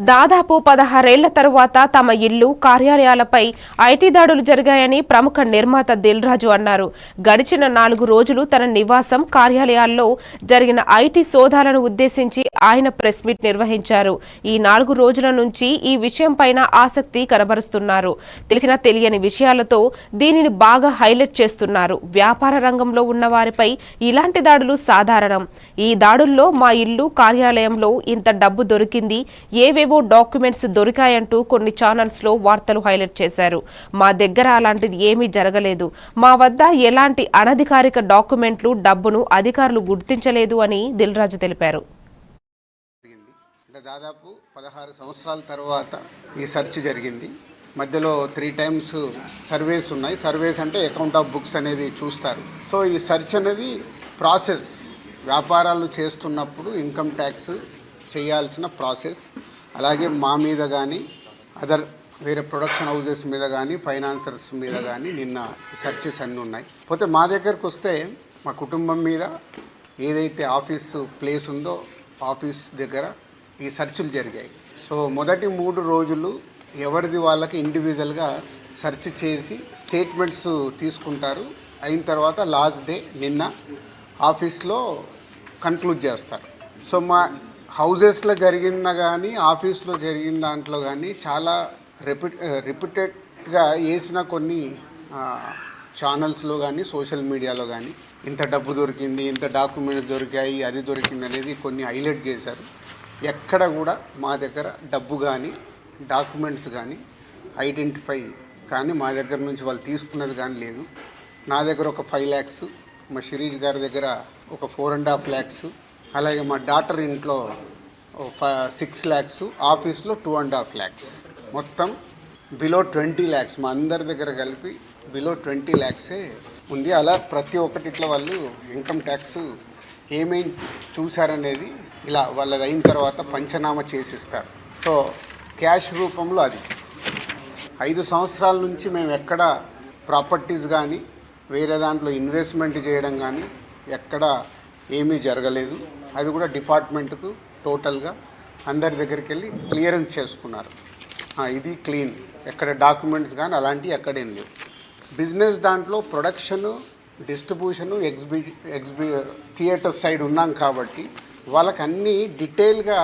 దాదాపు పదహారేళ్ళ తరువాత తమ ఇల్లు కార్యాలయాలపై ఐటీ దాడులు జరిగాయని ప్రముఖ నిర్మాత దిల్రాజు అన్నారు. గడిచిన నాలుగు రోజులు తన నివాసం కార్యాలయాల్లో జరిగిన ఐటీ సోదాలను ఉద్దేశించి ఆయన ప్రెస్ మీట్ నిర్వహించారు. ఈ నాలుగు రోజుల నుంచి ఈ విషయంపైన ఆసక్తి కనబరుస్తున్నారు. తెలిసిన తెలియని విషయాలతో దీనిని బాగా హైలైట్ చేస్తున్నారు. వ్యాపార రంగంలో ఉన్న వారిపై ఇలాంటి దాడులు సాధారణం. ఈ దాడుల్లో మా ఇల్లు కార్యాలయంలో ఇంత డబ్బు దొరికింది ఏవే ఏవేవో డాక్యుమెంట్స్ దొరికాయంటూ కొన్ని ఛానల్స్లో వార్తలు హైలైట్ చేశారు. మా దగ్గర అలాంటిది ఏమీ జరగలేదు. మా వద్ద ఎలాంటి అనధికారిక డాక్యుమెంట్లు డబ్బును అధికారులు గుర్తించలేదు అని దిల్రాజు తెలిపారు. దాదాపు పదహారు సంవత్సరాల తర్వాత ఈ సెర్చ్ జరిగింది. మధ్యలో త్రీ టైమ్స్ సర్వేస్ ఉన్నాయి. సర్వేస్ అంటే అకౌంట్ ఆఫ్ బుక్స్ అనేది చూస్తారు. సో ఈ సెర్చ్ అనేది ప్రాసెస్. వ్యాపారాలు చేస్తున్నప్పుడు ఇన్కమ్ ట్యాక్స్ చేయాల్సిన ప్రాసెస్. అలాగే మా మీద కానీ అదర్ వేరే ప్రొడక్షన్ హౌజెస్ మీద కానీ ఫైనాన్సర్స్ మీద కానీ నిన్న సెర్చెస్ అన్నీ ఉన్నాయి. పోతే మా దగ్గరకు వస్తే మా కుటుంబం మీద ఏదైతే ఆఫీసు ప్లేస్ ఉందో ఆఫీస్ దగ్గర ఈ సెర్చులు జరిగాయి. సో మొదటి మూడు రోజులు ఎవరిది వాళ్ళకి ఇండివిజువల్గా సెర్చ్ చేసి స్టేట్మెంట్స్ తీసుకుంటారు. అయిన తర్వాత లాస్ట్ డే నిన్న ఆఫీస్లో కన్క్లూడ్ చేస్తారు. సో మా హౌజెస్లో జరిగిందా కానీ ఆఫీస్లో జరిగిన దాంట్లో కానీ చాలా రిపీట్ రిపీటెడ్గా వేసిన కొన్ని ఛానల్స్లో కానీ సోషల్ మీడియాలో కానీ ఇంత డబ్బు దొరికింది ఇంత డాక్యుమెంట్స్ దొరికాయి అది దొరికింది అనేది కొన్ని హైలైట్ చేశారు. ఎక్కడ కూడా మా దగ్గర డబ్బు కానీ డాక్యుమెంట్స్ కానీ ఐడెంటిఫై కానీ మా దగ్గర నుంచి వాళ్ళు తీసుకున్నది కానీ లేదు. నా దగ్గర ఒక ఫైవ్ ల్యాక్స్ మా శిరీష్ గారి దగ్గర ఒక ఫోర్ అండ్ హాఫ్ ల్యాక్స్ అలాగే మా డాటర్ ఇంట్లో సిక్స్ ల్యాక్స్ ఆఫీస్లో టూ అండ్ హాఫ్ ల్యాక్స్ మొత్తం బిలో ట్వంటీ ల్యాక్స్ మా అందరి దగ్గర కలిపి బిలో ట్వంటీ ల్యాక్సే ఉంది. అలా ప్రతి ఒక్కటి ఇట్లా వాళ్ళు ఇన్కమ్ ట్యాక్స్ ఏమేం చూశారనేది ఇలా వాళ్ళది అయిన తర్వాత పంచనామా చేసిస్తారు. సో క్యాష్ రూపంలో అది. ఐదు సంవత్సరాల నుంచి మేము ఎక్కడ ప్రాపర్టీస్ కానీ వేరే దాంట్లో ఇన్వెస్ట్మెంట్ చేయడం కానీ ఎక్కడ ఏమీ జరగలేదు. అది కూడా డిపార్ట్మెంట్కు టోటల్గా అందరి దగ్గరికి వెళ్ళి క్లియరెన్స్ చేసుకున్నారు. ఇది క్లీన్. ఎక్కడ డాక్యుమెంట్స్ కానీ అలాంటివి ఎక్కడేం లేవు. బిజినెస్ దాంట్లో ప్రొడక్షను డిస్ట్రిబ్యూషను ఎగ్జిబి ఎగ్జిబి థియేటర్ సైడ్ ఉన్నాం కాబట్టి వాళ్ళకి అన్నీ డీటెయిల్గా